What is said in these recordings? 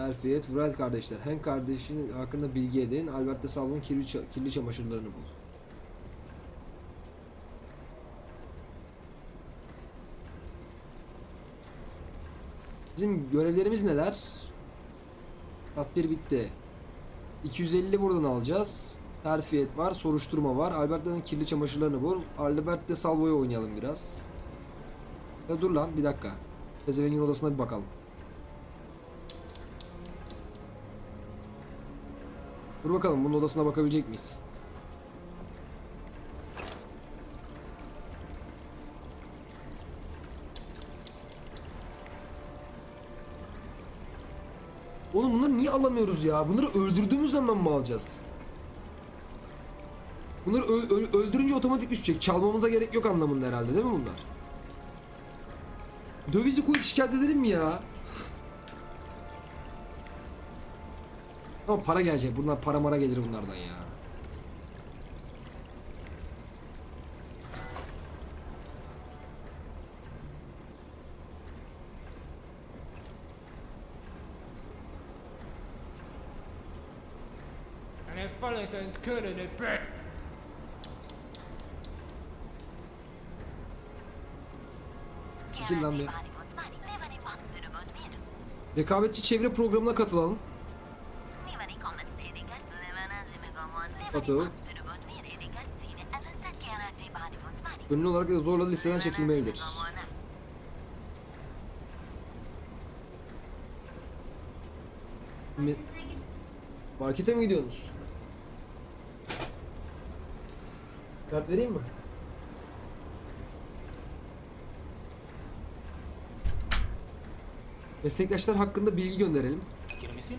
Terfiyet, Wright kardeşler. Hank kardeşinin hakkında bilgi edin. Albert de Salvo'nun kirli, kirli çamaşırlarını bul. Bizim görevlerimiz neler? Kat 1 bitti. 250 buradan alacağız. Terfiyet var, soruşturma var. Albert'in kirli çamaşırlarını bul. Albert de Salvo'yu oynayalım biraz. Ya dur lan bir dakika. Pezevengin odasına bir bakalım. Dur bakalım bunun odasına bakabilecek miyiz? Oğlum bunları niye alamıyoruz ya? Bunları öldürdüğümüz zaman mı alacağız? Bunları öldürünce otomatik düşecek. Çalmamıza gerek yok anlamında herhalde değil mi bunlar? Dövizi koyup şikayet edelim mi ya? Ama para gelecek. Bunlar para mara gelir bunlardan ya. Çekil lan bir. Rekabetçi çevre programına katılalım. Katıl. Gönüllü olarak da zorla listeden çekilmelidir. Mi- Markete mi gidiyorsunuz? Kart vereyim mi? Meslektaşlar hakkında bilgi gönderelim. Kunnen we zien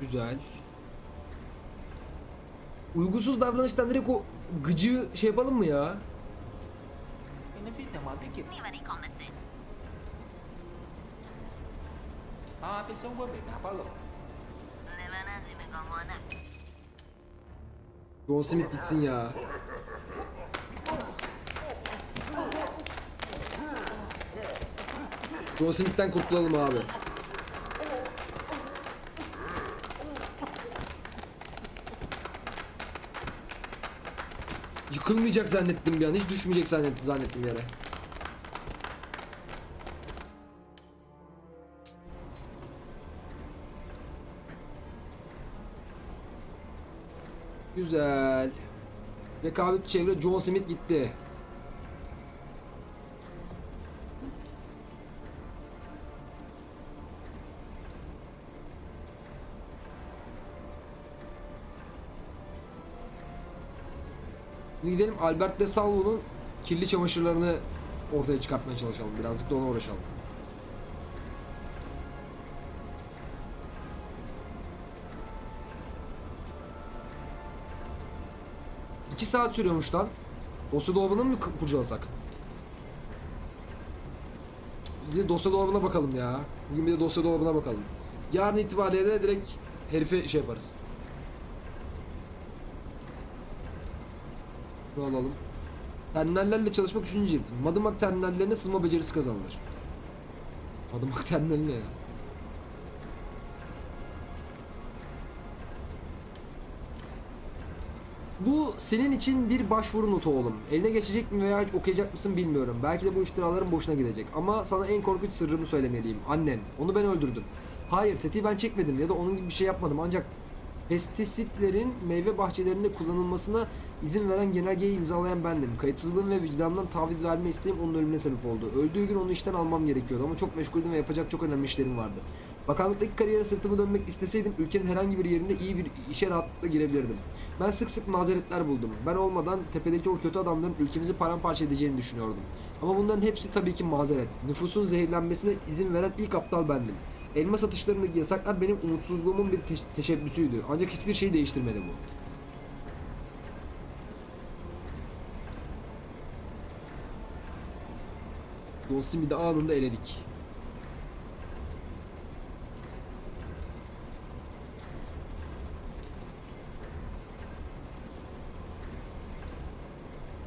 Güzel. Uygusuz davranıştan direkt o gıcı şey yapalım mı ya? En de witte man, dik je. Ah, ben zo wel met naar ballen. John Smith gitsin ya. John Smith'ten kurtulalım abi. Yıkılmayacak zannettim bir an. Hiç düşmeyecek zannettim, zannettim yere. Güzel. Rekabet çevre John Smith gitti. Albert de Salvo'nun kirli çamaşırlarını ortaya çıkartmaya çalışalım. Birazcık da ona uğraşalım. İki saat sürüyormuş lan. Dosya dolabını mı kurcalasak? Bir dosya dolabına bakalım ya. Bugün bir de dosya dolabına bakalım. Yarın itibariyle de direkt herife şey yaparız. Ne alalım? Terminallerle çalışmak üçüncü cilt. Madımak terminallerine sızma becerisi kazanılır. Madımak terminali ya? Bu senin için bir başvuru notu oğlum. Eline geçecek mi veya hiç okuyacak mısın bilmiyorum. Belki de bu iftiraların boşuna gidecek. Ama sana en korkunç sırrımı söylemeliyim. Annen. Onu ben öldürdüm. Hayır tetiği ben çekmedim ya da onun gibi bir şey yapmadım. Ancak pestisitlerin meyve bahçelerinde kullanılmasına izin veren genelgeyi imzalayan bendim. Kayıtsızlığım ve vicdandan taviz verme isteğim onun ölümüne sebep oldu. Öldüğü gün onu işten almam gerekiyordu ama çok meşguldüm ve yapacak çok önemli işlerim vardı. Bakanlıktaki kariyere sırtımı dönmek isteseydim ülkenin herhangi bir yerinde iyi bir işe rahatlıkla girebilirdim. Ben sık sık mazeretler buldum. Ben olmadan tepedeki o kötü adamların ülkemizi paramparça edeceğini düşünüyordum. Ama bunların hepsi tabii ki mazeret. Nüfusun zehirlenmesine izin veren ilk aptal bendim. Elma satışlarındaki yasaklar benim umutsuzluğumun bir teş- teşebbüsüydü. Ancak hiçbir şey değiştirmedi bu. Don Smith'i anında eledik.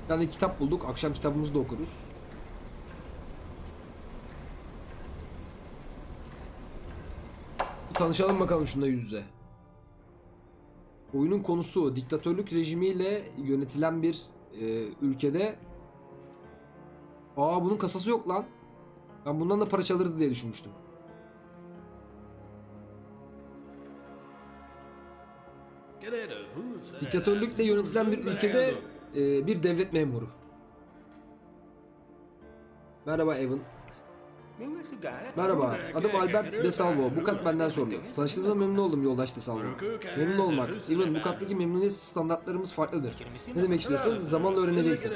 Bir tane kitap bulduk. Akşam kitabımızı da okuruz. tanışalım bakalım şunda yüz. Oyunun konusu diktatörlük rejimiyle yönetilen bir e, ülkede Aa bunun kasası yok lan. Ben bundan da para çalarız diye düşünmüştüm. Diktatörlükle yönetilen bir ülkede e, bir devlet memuru. Merhaba Evan. Merhaba, adım Albert De Salvo. Bu kat benden sorulur. Tanıştığımıza memnun oldum yoldaş De Salvo. Memnun olmak. Evan, bu kattaki memnuniyet standartlarımız farklıdır. Ne demek istiyorsun? Zamanla öğreneceksin.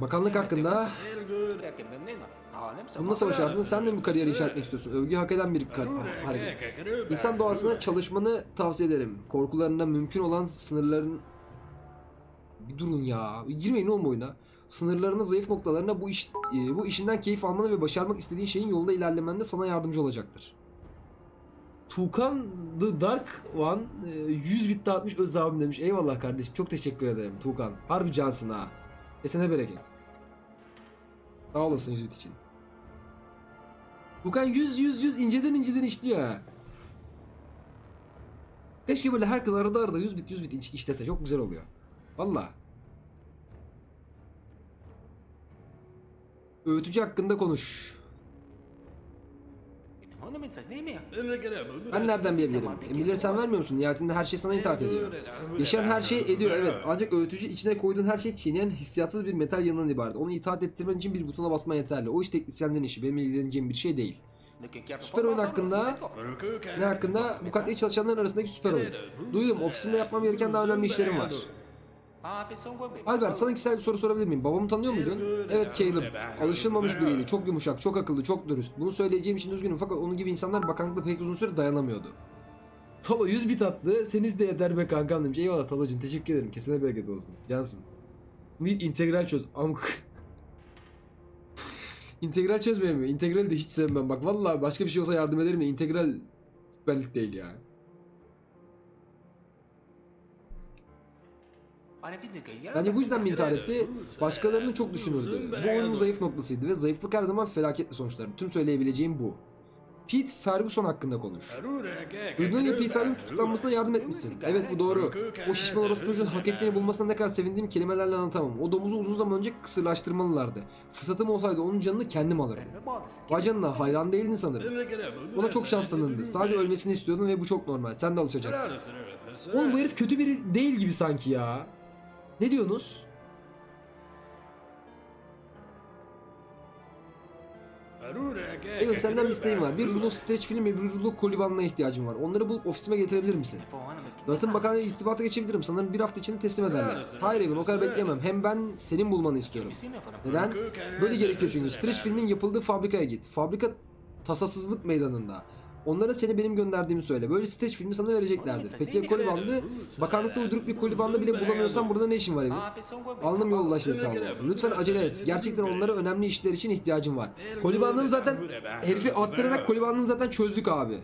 Bakanlık hakkında bunu nasıl başardın? Sen de mi kariyer inşa etmek istiyorsun? Övgü hak eden bir hareket. İnsan doğasına çalışmanı tavsiye ederim. Korkularına mümkün olan sınırların... Bir durun ya. Girmeyin oğlum oyuna. Sınırlarına, zayıf noktalarına bu iş e, bu işinden keyif almanı ve başarmak istediğin şeyin yolunda ilerlemende sana yardımcı olacaktır. Tukan The Dark One e, 100 bit dağıtmış öz abim demiş. Eyvallah kardeşim. Çok teşekkür ederim Tukan. Harbi cansın ha. Kesene bereket. Sağ olasın 100 bit için. Tukan 100 100 100 inceden inceden işliyor. Keşke böyle herkes arada arada 100 bit 100 bit iş- işlese çok güzel oluyor. Valla. Öğütücü hakkında konuş. Ben nereden bilebilirim? Sen vermiyor musun? Nihayetinde her şey sana itaat ediyor. Yaşayan her şey ediyor evet. Ancak öğütücü içine koyduğun her şey çiğneyen hissiyatsız bir metal yanından ibaret. Onu itaat ettirmen için bir butona basman yeterli. O iş teknisyenlerin işi. Benim ilgileneceğim bir şey değil. Süper oyun hakkında ne hakkında? Bu katli çalışanların arasındaki süper oyun. Duydum ofisimde yapmam gereken daha önemli işlerim var. Albert sana kişisel bir soru sorabilir miyim? Babamı tanıyor muydun? Evet Caleb. Alışılmamış biriydi. Çok yumuşak, çok akıllı, çok dürüst. Bunu söyleyeceğim için üzgünüm fakat onun gibi insanlar bakanlıkta pek uzun süre dayanamıyordu. Talo 100 bit attı. Seniz de yeter be kankam demiş. Eyvallah Talo'cum teşekkür ederim. Kesine bereket olsun. Cansın. Bir integral çöz. Amk. integral çözmeyeyim mi? İntegral de hiç sevmem. Bak vallahi başka bir şey olsa yardım ederim de integral süperlik değil ya. Bence bu yüzden intihar etti? Başkalarını çok düşünürdü. Bu oyunun zayıf noktasıydı ve zayıflık her zaman felaketle sonuçlanır. Tüm söyleyebileceğim bu. Pete Ferguson hakkında konuş. Duyduğun gibi Pete Ferguson tutuklanmasına yardım etmişsin. Evet bu doğru. O şişman orospucunun hak ettiğini bulmasına ne kadar sevindiğim kelimelerle anlatamam. O domuzu uzun zaman önce kısırlaştırmalılardı. Fırsatım olsaydı onun canını kendim alırdım. Vay canına hayran değildin sanırım. Ona çok şans tanındı. Sadece ölmesini istiyordun ve bu çok normal. Sen de alışacaksın. Oğlum bu herif kötü biri değil gibi sanki ya. Ne diyorsunuz? Evet senden bir isteğim var. Bir rulo streç film ve bir rulo kolibanına ihtiyacım var. Onları bulup ofisime getirebilir misin? Dağıtım Bakanlığı irtibata geçebilirim. Sanırım bir hafta içinde teslim ederler. Hayır Evan o kadar bekleyemem. Hem ben senin bulmanı istiyorum. Neden? Böyle gerekiyor çünkü. Streç filmin yapıldığı fabrikaya git. Fabrika tasasızlık meydanında. Onlara seni benim gönderdiğimi söyle. Böyle streç filmi sana vereceklerdir. Peki ya koli bandı? Bakanlıkta uyduruk bir koli bandı bile bulamıyorsan burada ne işin var Evan? Alnım yoldaşı sağ ol. Lütfen acele et. Gerçekten onlara önemli işler için ihtiyacım var. Kolibandını zaten herifi attırarak kolibandını zaten çözdük abi.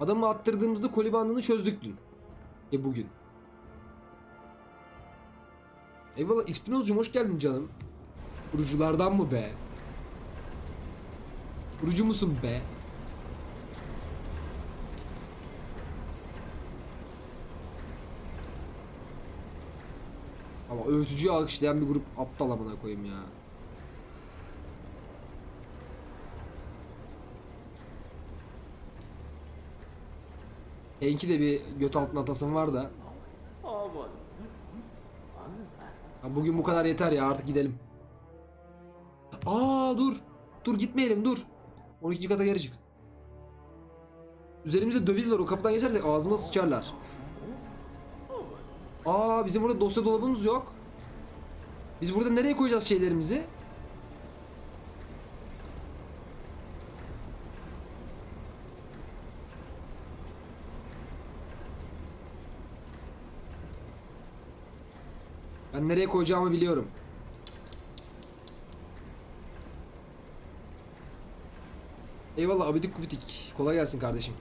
Adamı attırdığımızda kolibandını çözdük dün. E bugün. Eyvallah İspinozcuğum hoş geldin canım. Kuruculardan mı be? Kurucu musun be? Ama öğütücüyü alkışlayan bir grup aptal amına koyayım ya. Enki de bir göt altına atasım var da. Ya bugün bu kadar yeter ya artık gidelim. Aa dur. Dur gitmeyelim dur. 12. kata geri çık. Üzerimizde döviz var o kapıdan geçersek ağzıma sıçarlar. Aa bizim burada dosya dolabımız yok. Biz burada nereye koyacağız şeylerimizi? Ben nereye koyacağımı biliyorum. Eyvallah abidik gubidik. Kolay gelsin kardeşim.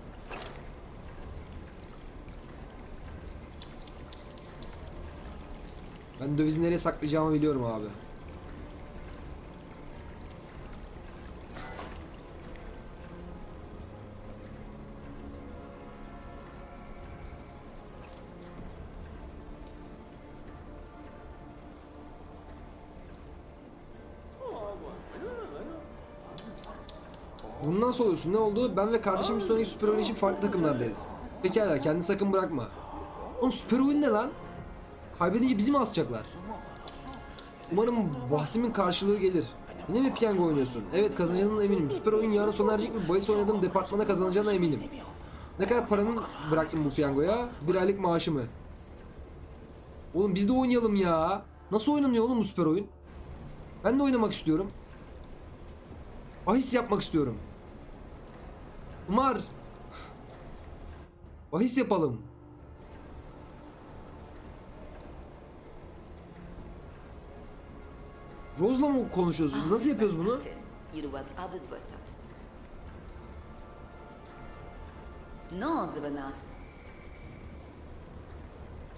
Ben dövizi nereye saklayacağımı biliyorum abi. Bundan soruyorsun ne oldu? Ben ve kardeşim bir sonraki süper oyun için farklı takımlardayız. Pekala kendini sakın bırakma. Oğlum süper oyun ne lan? Kaybedince bizi mi asacaklar? Umarım bahsimin karşılığı gelir. Yine mi piyango oynuyorsun? Evet kazanacağına eminim. Süper oyun yarın sona erecek mi? Bahis oynadığım departmana kazanacağına eminim. Ne kadar paranın bıraktın bu piyangoya? Bir aylık maaşı mı? Oğlum biz de oynayalım ya. Nasıl oynanıyor oğlum bu süper oyun? Ben de oynamak istiyorum. Bahis yapmak istiyorum. Umar. Bahis yapalım. Rose'la mı konuşuyoruz? Nasıl yapıyoruz bunu?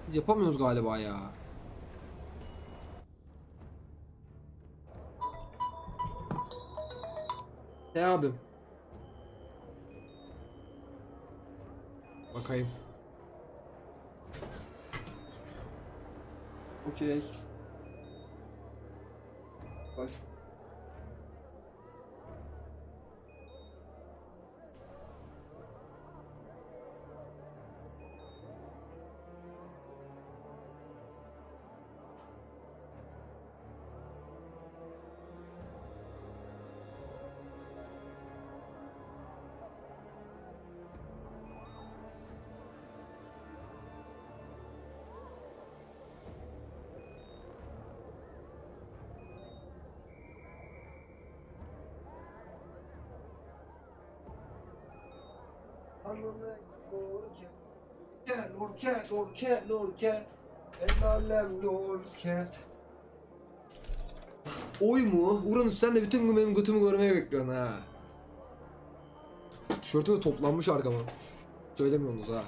Biz yapamıyoruz galiba ya. E abim. Bakayım. Okey. Bak. Lorke, lorke, lorke, lorke. El alem lorke. Oy mu? Uranüs sen de bütün gün benim götümü görmeyi bekliyorsun ha. Tişörtü de toplanmış arkama. Söylemiyorsunuz ha.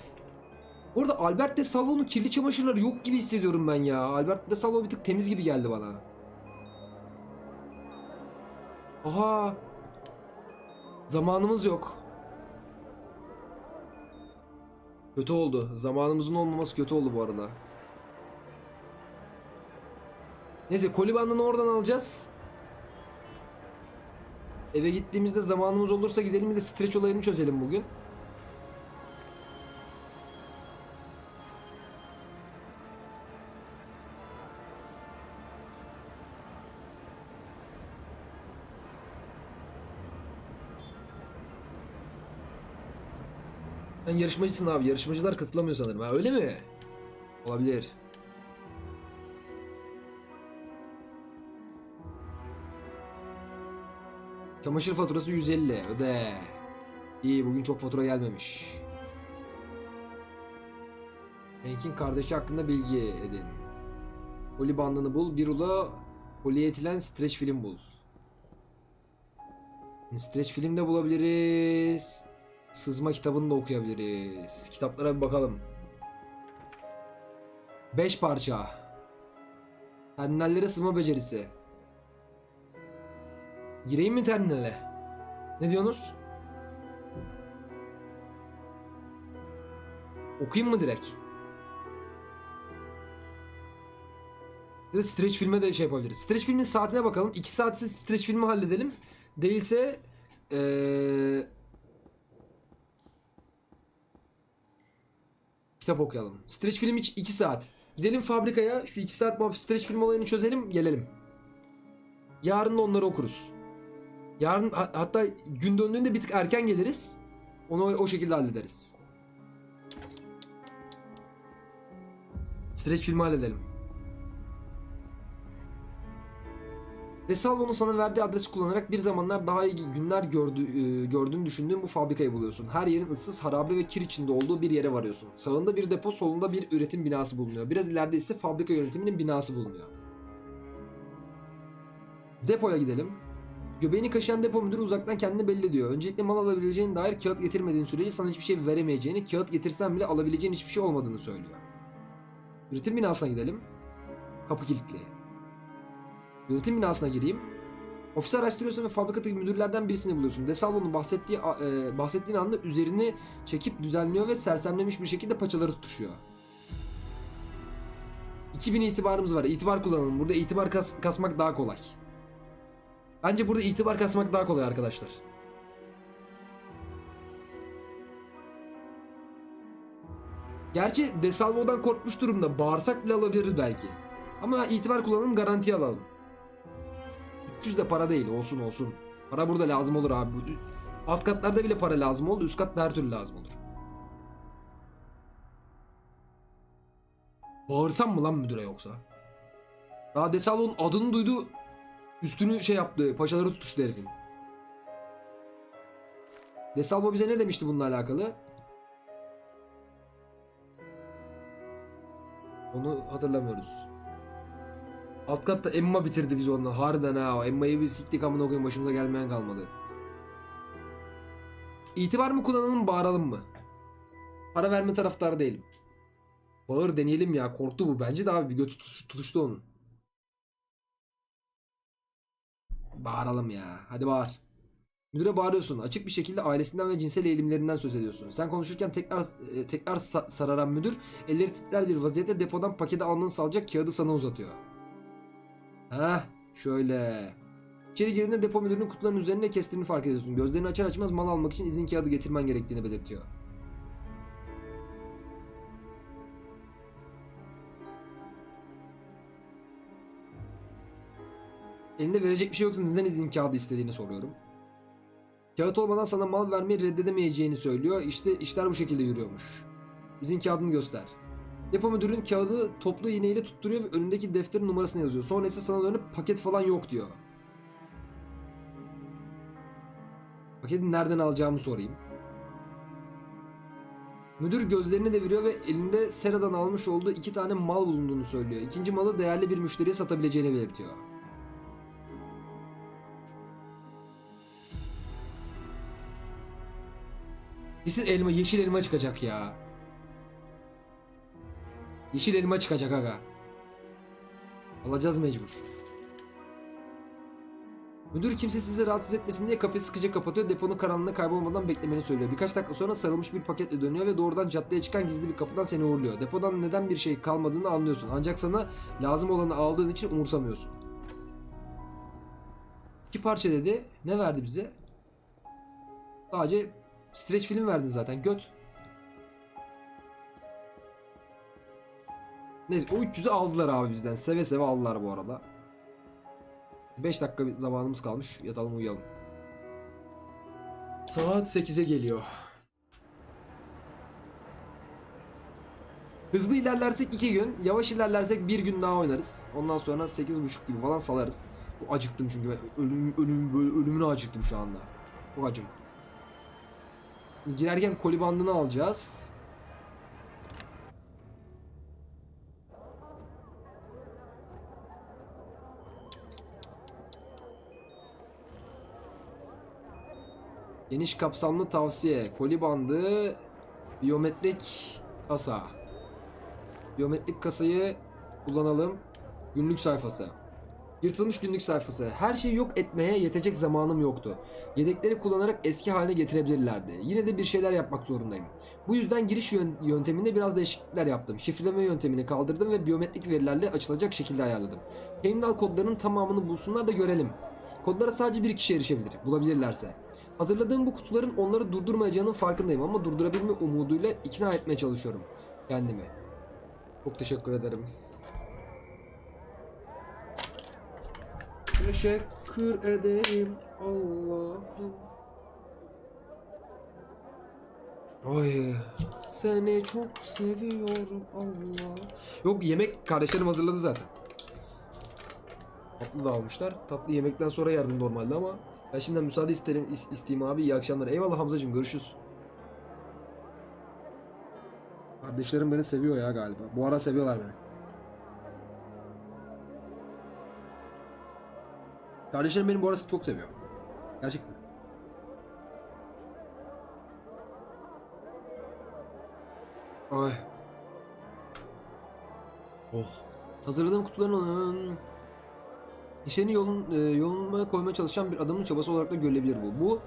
Bu arada Albert de Salvo'nun kirli çamaşırları yok gibi hissediyorum ben ya. Albert de Salvo bir tık temiz gibi geldi bana. Aha. Zamanımız yok. Kötü oldu. Zamanımızın olmaması kötü oldu bu arada. Neyse koli bandını oradan alacağız. Eve gittiğimizde zamanımız olursa gidelim bir de streç olayını çözelim bugün. Sen yarışmacısın abi. Yarışmacılar katılamıyor sanırım. Ha öyle mi? Olabilir. Çamaşır faturası 150. Öde. İyi bugün çok fatura gelmemiş. Hank'in kardeşi hakkında bilgi edin. Poli bandını bul. Bir ula polietilen streç film bul. Streç film de bulabiliriz. Sızma kitabını da okuyabiliriz. Kitaplara bir bakalım. 5 parça. Terminallere sızma becerisi. Gireyim mi terminale? Ne diyorsunuz? Okuyayım mı direkt? Ya da streç filme de şey yapabiliriz. Streç filmin saatine bakalım. 2 saatse streç filmi halledelim. Değilse eee Kitap okuyalım. Streç film 2 saat. Gidelim fabrikaya şu 2 saat muhabbet streç film olayını çözelim gelelim. Yarın da onları okuruz. Yarın ha- hatta gün döndüğünde bir tık erken geliriz. Onu o, şekilde hallederiz. Streç filmi halledelim. Ve Salvo'nun sana verdiği adresi kullanarak bir zamanlar daha iyi günler gördü, e, gördüğünü düşündüğün bu fabrikayı buluyorsun. Her yerin ıssız, harabe ve kir içinde olduğu bir yere varıyorsun. Sağında bir depo, solunda bir üretim binası bulunuyor. Biraz ileride ise fabrika yönetiminin binası bulunuyor. Depoya gidelim. Göbeğini kaşıyan depo müdürü uzaktan kendini belli ediyor. Öncelikle mal alabileceğine dair kağıt getirmediğin sürece sana hiçbir şey veremeyeceğini, kağıt getirsen bile alabileceğin hiçbir şey olmadığını söylüyor. Üretim binasına gidelim. Kapı kilitli. Yönetim binasına gireyim. Ofisi araştırıyorsun ve fabrikadaki müdürlerden birisini buluyorsun. Desalvo'nun bahsettiği e, bahsettiğin anda üzerini çekip düzenliyor ve sersemlemiş bir şekilde paçaları tutuşuyor. 2000 itibarımız var. İtibar kullanalım. Burada itibar kas kasmak daha kolay. Bence burada itibar kasmak daha kolay arkadaşlar. Gerçi Desalvo'dan korkmuş durumda. Bağırsak bile alabiliriz belki. Ama itibar kullanalım garantiye alalım. 300 de para değil olsun olsun. Para burada lazım olur abi. Alt katlarda bile para lazım oldu. Üst katta her türlü lazım olur. Bağırsam mı lan müdüre yoksa? Daha Desalvo'nun adını duydu. Üstünü şey yaptı. Paçaları tutuştu herifin. Desalvo bize ne demişti bununla alakalı? Onu hatırlamıyoruz. Alt katta Emma bitirdi biz onunla. Harbiden ha. Emma'yı biz siktik amına koyayım başımıza gelmeyen kalmadı. İtibar mı kullanalım bağıralım mı? Para verme taraftarı değilim. Bağır deneyelim ya. Korktu bu. Bence de abi bir götü tutuş- tutuştu onun. Bağıralım ya. Hadi bağır. Müdüre bağırıyorsun. Açık bir şekilde ailesinden ve cinsel eğilimlerinden söz ediyorsun. Sen konuşurken tekrar e, tekrar sa- sararan müdür elleri titrer bir vaziyette depodan paketi almanı sağlayacak kağıdı sana uzatıyor. Heh şöyle. İçeri girdiğinde depo müdürünün kutuların üzerine kestiğini fark ediyorsun. Gözlerini açar açmaz mal almak için izin kağıdı getirmen gerektiğini belirtiyor. Elinde verecek bir şey yoksa neden izin kağıdı istediğini soruyorum. Kağıt olmadan sana mal vermeyi reddedemeyeceğini söylüyor. İşte işler bu şekilde yürüyormuş. İzin kağıdını göster. Depo müdürünün kağıdı toplu iğneyle tutturuyor ve önündeki defterin numarasını yazıyor. Sonra ise sana dönüp paket falan yok diyor. Paketi nereden alacağımı sorayım. Müdür gözlerini deviriyor ve elinde Sera'dan almış olduğu iki tane mal bulunduğunu söylüyor. İkinci malı değerli bir müşteriye satabileceğini belirtiyor. Kesin elma, yeşil elma çıkacak ya. Yeşil elma çıkacak aga. Alacağız mecbur. Müdür kimse sizi rahatsız etmesin diye kapıyı sıkıca kapatıyor. Deponun karanlığında kaybolmadan beklemeni söylüyor. Birkaç dakika sonra sarılmış bir paketle dönüyor ve doğrudan caddeye çıkan gizli bir kapıdan seni uğurluyor. Depodan neden bir şey kalmadığını anlıyorsun. Ancak sana lazım olanı aldığın için umursamıyorsun. İki parça dedi. Ne verdi bize? Sadece streç film verdin zaten. Göt. Neyse o 300'ü aldılar abi bizden. Seve seve aldılar bu arada. 5 dakika zamanımız kalmış. Yatalım uyuyalım. Saat 8'e geliyor. Hızlı ilerlersek 2 gün, yavaş ilerlersek 1 gün daha oynarız. Ondan sonra 8.30 gibi falan salarız. Bu acıktım çünkü ben ölüm, ölüm, ölümüne acıktım şu anda. Çok acım. Girerken koli bandını alacağız. Geniş kapsamlı tavsiye. Koli bandı. Biyometrik kasa. Biyometrik kasayı kullanalım. Günlük sayfası. Yırtılmış günlük sayfası. Her şeyi yok etmeye yetecek zamanım yoktu. Yedekleri kullanarak eski haline getirebilirlerdi. Yine de bir şeyler yapmak zorundayım. Bu yüzden giriş yön- yönteminde biraz değişiklikler yaptım. Şifreleme yöntemini kaldırdım ve biyometrik verilerle açılacak şekilde ayarladım. Terminal kodlarının tamamını bulsunlar da görelim. Kodlara sadece bir kişi erişebilir, bulabilirlerse. Hazırladığım bu kutuların onları durdurmayacağının farkındayım ama durdurabilme umuduyla ikna etmeye çalışıyorum kendimi. Çok teşekkür ederim. Teşekkür ederim Allah'ım. Ay seni çok seviyorum Allah. Yok yemek kardeşlerim hazırladı zaten. Tatlı da almışlar. Tatlı yemekten sonra yardım normalde ama ben şimdiden müsaade isterim is- isteyeyim abi. İyi akşamlar. Eyvallah Hamzacığım görüşürüz. Kardeşlerim beni seviyor ya galiba. Bu ara seviyorlar beni. Kardeşlerim beni bu arası çok seviyor. Gerçekten. Ay. Oh. Hazırladığım kutuların işlerini yolun, e, yoluna koymaya çalışan bir adamın çabası olarak da görülebilir bu. Bu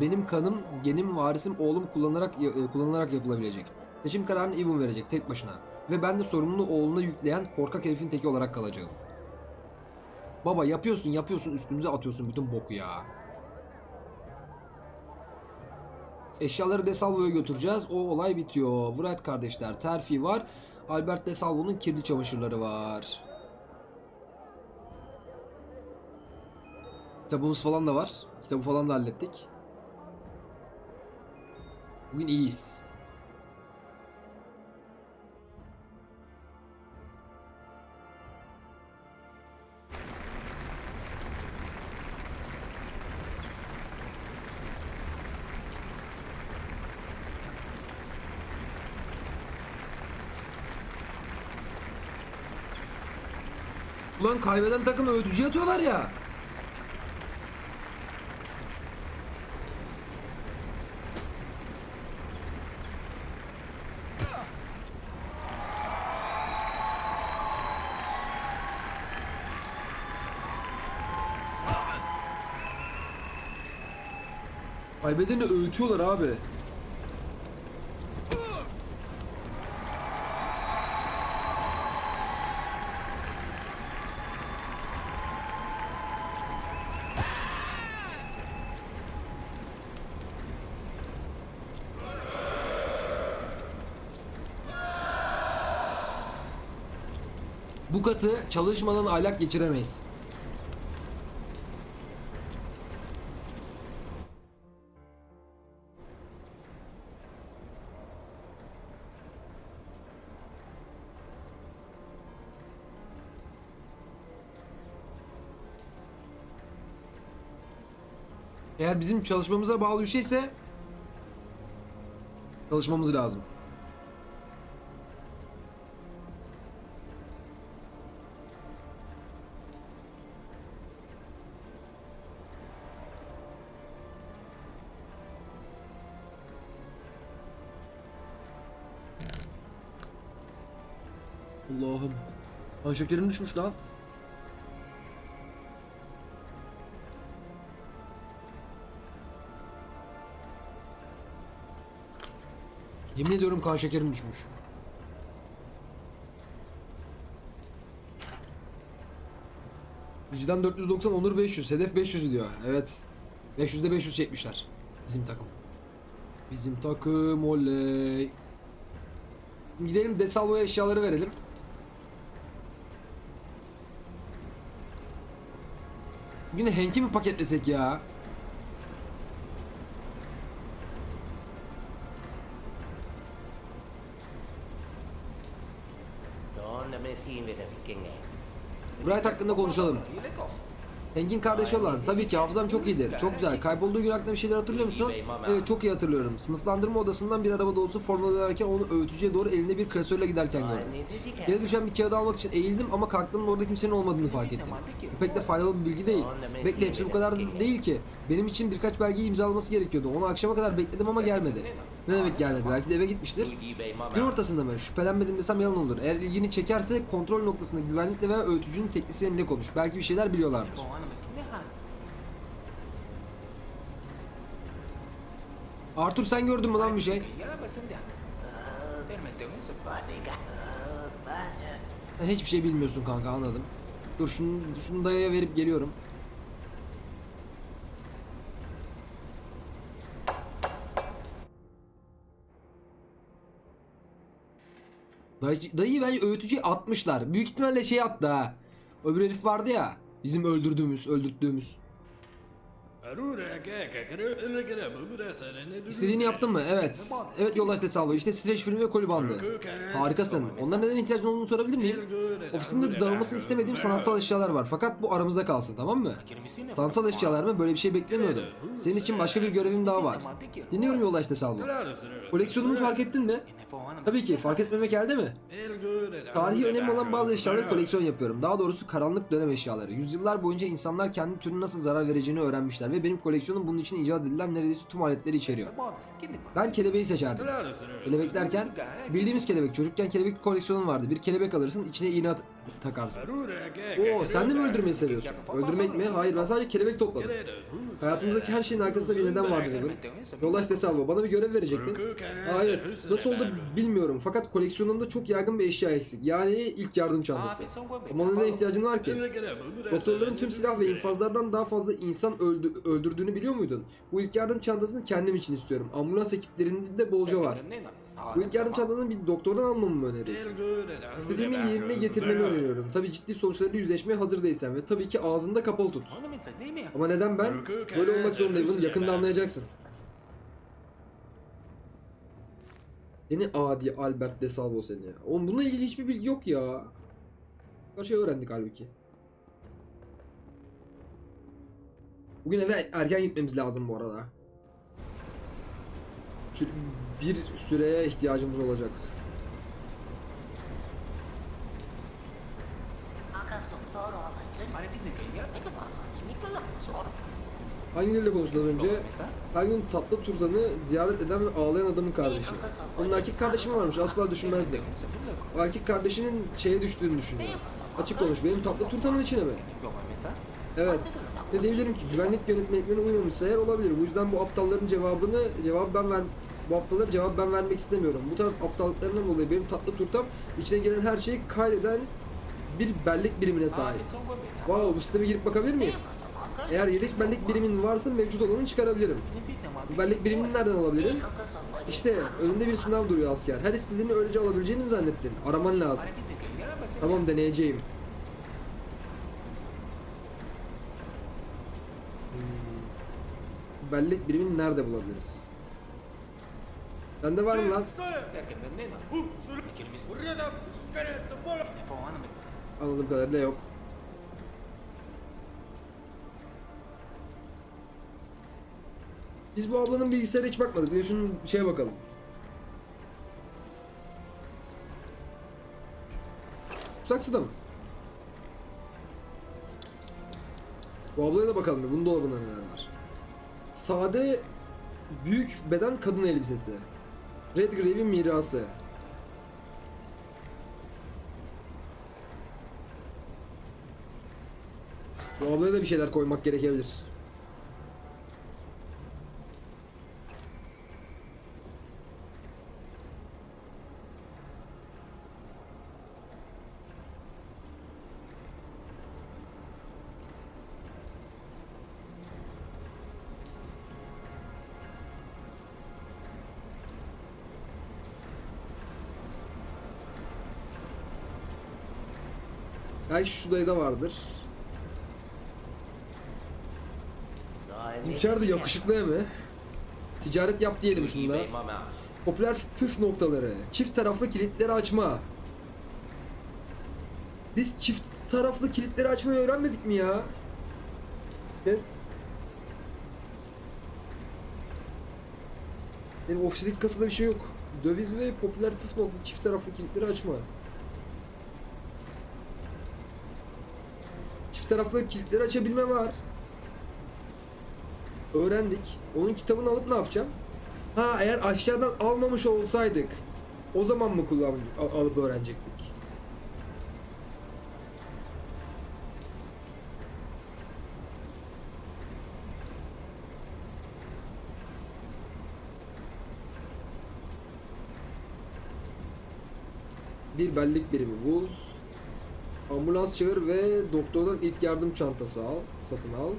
benim kanım, genim, varisim, oğlum kullanarak e, kullanılarak yapılabilecek. Seçim kararını Ivan verecek tek başına. Ve ben de sorumluluğu oğluna yükleyen korkak herifin teki olarak kalacağım. Baba yapıyorsun yapıyorsun üstümüze atıyorsun bütün boku ya. Eşyaları Desalvo'ya götüreceğiz. O olay bitiyor. Wright kardeşler. Terfi var. Albert Desalvo'nun kirli çamaşırları var. Kitabımız falan da var. Kitabı falan da hallettik. Bugün iyiyiz. Ulan kaybeden takım öğütücü atıyorlar ya. Kaybedeni öğütüyorlar abi. Bu katı çalışmadan aylak geçiremeyiz. Eğer bizim çalışmamıza bağlı bir şeyse çalışmamız lazım. Allah'ım. Kan düşmüş lan. Yemin ediyorum kan şekerim düşmüş. Vicdan 490, Onur 500, hedef 500 diyor. Evet. 500'de 500 çekmişler. Bizim takım. Bizim takım oley. Gidelim Desalvo'ya eşyaları verelim. Bugün Henk'i mi paketlesek ya? Bright hakkında konuşalım. Henk'in kardeşi olan tabii ki hafızam çok iyidir. Çok güzel. Kaybolduğu gün hakkında bir şeyler hatırlıyor musun? Evet çok iyi hatırlıyorum. Sınıflandırma odasından bir araba dolusu formula dönerken onu öğütücüye doğru elinde bir klasörle giderken gördüm. Yere düşen bir kağıdı almak için eğildim ama kalktığımda orada kimsenin olmadığını fark ettim. Bu pek de faydalı bir bilgi değil. Bekle hepsi bu kadar değil ki. Benim için birkaç belgeyi imzalaması gerekiyordu. Onu akşama kadar bekledim ama gelmedi. Ne demek gelmedi? Belki de eve gitmiştir. Gün ortasında mı? Şüphelenmedim desem yalan olur. Eğer ilgini çekerse kontrol noktasında güvenlikle veya öğütücünün teknisyeniyle konuş. Belki bir şeyler biliyorlardır. Arthur sen gördün mü lan bir şey? Hiçbir şey bilmiyorsun kanka anladım. Dur şunu, şunu dayaya verip geliyorum. Dayı, dayıyı bence öğütücüye atmışlar. Büyük ihtimalle şey attı ha. Öbür herif vardı ya. Bizim öldürdüğümüz, öldürttüğümüz. İstediğini yaptın mı? Evet. Evet yoldaş Desalvo. İşte streç filmi ve koli bandı. Harikasın. Onlara neden ihtiyacın olduğunu sorabilir miyim? Ofisimde dağılmasını istemediğim sanatsal eşyalar var. Fakat bu aramızda kalsın tamam mı? Sanatsal eşyalar mı? Böyle bir şey beklemiyordum. Senin için başka bir görevim daha var. Dinliyorum yoldaş Desalvo. Koleksiyonumu fark ettin mi? Tabii ki. Fark etmemek elde mi? Tarihi önemi olan bazı eşyaları koleksiyon yapıyorum. Daha doğrusu karanlık dönem eşyaları. Yüzyıllar boyunca insanlar kendi türüne nasıl zarar vereceğini öğrenmişler ve benim koleksiyonum bunun için icat edilen neredeyse tüm aletleri içeriyor. Ben kelebeği seçerdim. Kelebek derken bildiğimiz kelebek. Çocukken kelebek koleksiyonum vardı. Bir kelebek alırsın içine iğne takarsın. Oo sen de mi öldürmeyi seviyorsun? Öldürmek mi? Hayır ben sadece kelebek topladım. Hayatımızdaki her şeyin arkasında bir neden vardır Evan. Yolaş Desalvo bana bir görev verecektin. Aa evet. Nasıl oldu bilmiyorum. Fakat koleksiyonumda çok yaygın bir eşya eksik. Yani ilk yardım çantası. Ama ona ne ihtiyacın var ki? Doktorların tüm silah ve infazlardan daha fazla insan öldü, öldürdüğünü biliyor muydun? Bu ilk yardım çantasını kendim için istiyorum. Ambulans ekiplerinde de bolca var. Bu ilk yardım çantasını bir doktordan almamı mı öneriyorsun? İstediğimi yerine getirmeni öneriyorum. Tabii ciddi sonuçlarıyla yüzleşmeye hazır değilsen ve tabii ki ağzında kapalı tut. Ama neden ben? Böyle olmak zorundayım. Bunu yakında anlayacaksın. Seni adi Albert de Salvo seni. Oğlum bununla ilgili hiçbir bilgi yok ya. Her şey öğrendik halbuki. Bugün eve erken gitmemiz lazım bu arada. Bir süreye ihtiyacımız olacak. Hangi dille konuştun az önce? Her gün tatlı turzanı ziyaret eden ve ağlayan adamın kardeşi. Onun erkek kardeşi mi varmış? Asla düşünmezdim. O erkek kardeşinin şeye düştüğünü düşünüyor. Açık konuş. Benim tatlı turtamın içine mi? Evet. Ne diyebilirim ki? Güvenlik yönetmeliklerine uymamışsa eğer olabilir. Bu yüzden bu aptalların cevabını cevap ben ver bu aptallara cevap ben vermek istemiyorum. Bu tarz aptallıklarından dolayı benim tatlı turtam içine gelen her şeyi kaydeden bir bellek birimine sahip. Wow, bu sisteme girip bakabilir miyim? Eğer yedek bellek birimin varsa mevcut olanı çıkarabilirim. Bu bellek birimini nereden alabilirim? İşte önünde bir sınav duruyor asker. Her istediğini öylece alabileceğini mi zannettin? Araman lazım. Tamam deneyeceğim. Bellek birimini nerede bulabiliriz? Bende var mı lan? Anladığım kadarıyla yok. Biz bu ablanın bilgisayara hiç bakmadık. Bir de şunun şeye bakalım. Saksıda mı? Bu ablaya da bakalım. Bunun dolabında neler var. Sade büyük beden kadın elbisesi. Red Grave'in mirası. Bu ablaya da bir şeyler koymak gerekebilir. Belki şu dayıda vardır. İçeride yakışıklı mı? Ticaret yap diyelim şunda. Popüler püf noktaları. Çift taraflı kilitleri açma. Biz çift taraflı kilitleri açmayı öğrenmedik mi ya? Ben... Benim ofisteki kasada bir şey yok. Döviz ve popüler püf nokta çift taraflı kilitleri açma. Çift taraflı kilitleri açabilme var. Öğrendik. Onun kitabını alıp ne yapacağım? Ha eğer aşağıdan almamış olsaydık o zaman mı kullan al- alıp öğrenecektik? Bir bellik birimi bul. Ambulans çağır ve doktordan ilk yardım çantası al, satın al.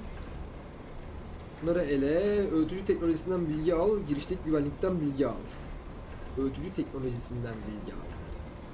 Bunları ele, öğütücü teknolojisinden bilgi al, girişteki güvenlikten bilgi al. Öğütücü teknolojisinden bilgi al.